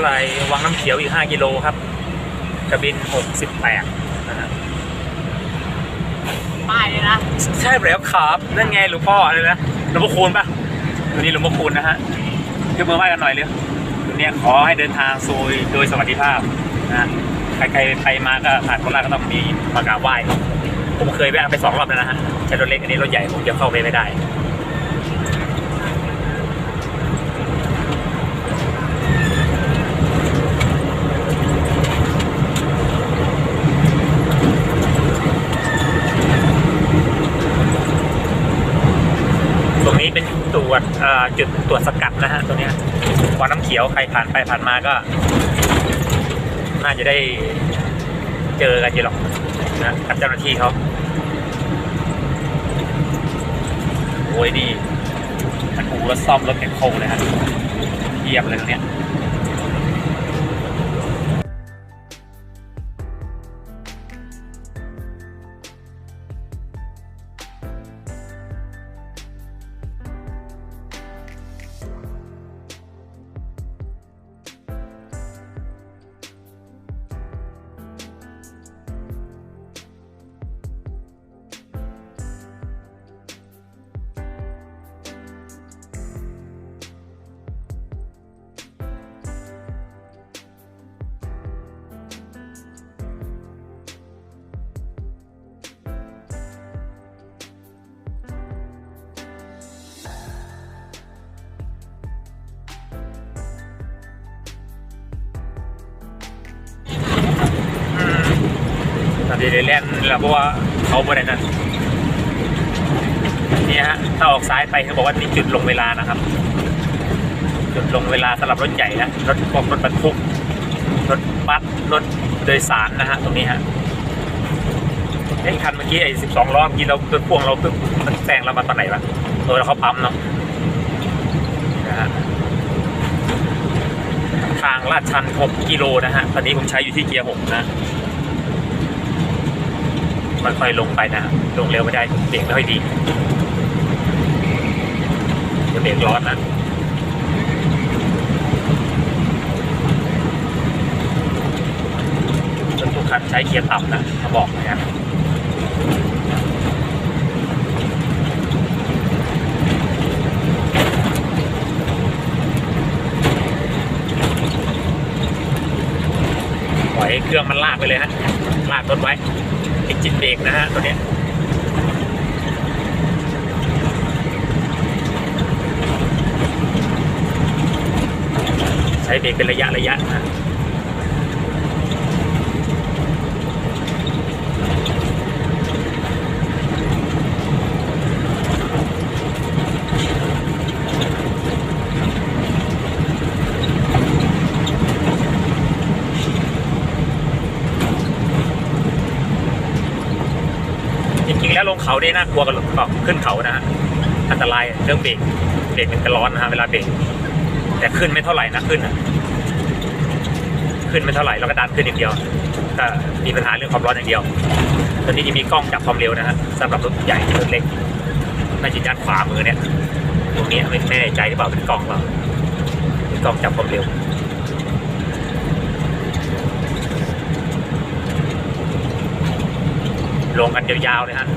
ไหร่วังน้ำเขียวอีก 5 กิโลครับกระบิน 68นะฮะป้ายเลยนะ ใช่แล้วครับ นั่นไงหลวงพ่ออะไรนะหลวงพ่อคูณปะตัวนี้หลวงพ่อคูณนะฮะยกมือไหว้กันหน่อยเร็วตัวเนี้ยขอให้เดินทางโดยโดยสวัสดิภาพนะฮะใครๆไปมาก็ผ่านโคราชก็ต้องมีมากราบไหว้ผมเคยแวะไปสองรอบแล้วนะฮะใช้รถเล็กอันนี้รถใหญ่ผมจะเข้าไปไม่ได้ ตรงนี้เป็นตร วจจุดตรวจสกัดนะฮะตัวเนี้ยวังน้ำเขียวใครผ่านไปผ่านมาก็ น่าจะได้เจอกันอยู่หรอกนะกับเจ้าหน้าที่เขาโอ้ยดีมันอูรถซ่อมรถแข่งโค้งเลยฮะเยียบเลยตรงเนี้ย ตอนนี้เลยแล่นแล้วเพราะว่าเขาบริเวณนั้นนี่ฮะถ้าออกซ้ายไปเขาบอกว่านี่จุดลงเวลานะครับ จุดลงเวลาสำหรับรถใหญ่นะรถพวกรถบรรทุกรถบัสรถโดยสารนะฮะตรงนี้ฮะไอ้คันเมื่อกี้ไอ้สิบสองล้อเมื่อกี้เรารถพ่วงเราเพิ่งมันแซงเรามาตอนไหนวะเออแล้วเขาปั๊มเนาะนะฮะทางลาดชัน 6 กิโลนะฮะ ตอนนี้ผมใช้อยู่ที่เกียร์ 6 นะ ค่อยลงไปนะลงเร็วไม่ได้เบรกไม่ค่อยดีเดี๋ยวเบรกร้อนนะรถทุกคันใช้เกียร์ต่ำนะมาบอกนะครับปล่อยเครื่องมันลากไปเลยฮะลากรถไว้ เอ็กจินเบรกนะฮะตัวเนี้ยใช้เบรกเป็นระยะระยะนะ แล้วลงเขาได้น่ากลัวกับกับขึ้นเขานะฮะอันตรายเรื่องเบรกเบรกมันจะร้อนนะฮะเวลาเบรกแต่ขึ้นไม่เท่าไหร่นะขึ้นอะขึ้นไม่เท่าไหร่เราก็ดันขึ้นอย่างเดียวก็มีปัญหาเรื่องความร้อนอย่างเดียวตอนนี้จะมีกล้องจับความเร็วนะฮะสำหรับรถใหญ่รถเล็กน่าจะด้านขวามือเนี่ยตรงนี้ไม่ไม่แน่ใจหรือเปล่าเป็นกล้องเปล่าเป็นกล้องจับความเร็วลงกันยาวๆเลยฮะ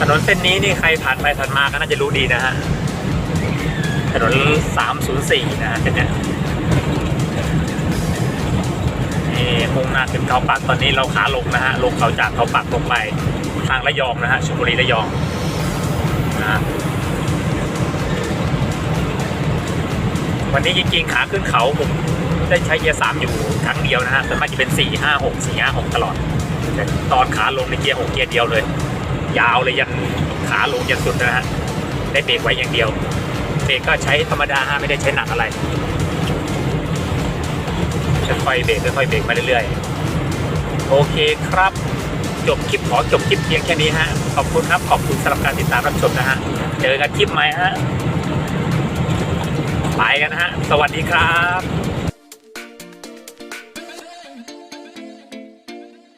ถนนเส้นนี้นี่ใครผ่านไปผ่านมาก็น่าจะรู้ดีนะฮะ ถนน 304 นะฮะเส้นเนี้ยนี่มุ่งหน้าขึ้นเขาปักตอนนี้เราขาลงนะฮะ ลงเขาจากเขาปักลงไปทางระยองนะฮะชลบุรีระยองนะฮะวันนี้จริงๆขาขึ้นเขาผมได้ใช้เกียร์สามอยู่ครั้งเดียวนะฮะส่วนมากจะเป็นสี่ห้าหกสี่ห้าหกตลอด แต่ตอนขาลงในเกียร์หกเกียร์เดียวเลย ยาวเลยยันขาลงยันสุดนะฮะได้เบรกไว้อย่างเดียวเบรกก็ใช้ธรรมดาฮะไม่ได้ใช้หนักอะไรค่อยเบรกค่อยเบรกมาเรื่อยๆโอเคครับ จบคลิปขอจบคลิปเพียงแค่นี้ฮะขอบคุณครับขอบคุณสำหรับการติดตามรับชมนะฮะเจอกันคลิปใหม่ฮะไปกันนะฮะสวัสดีครับ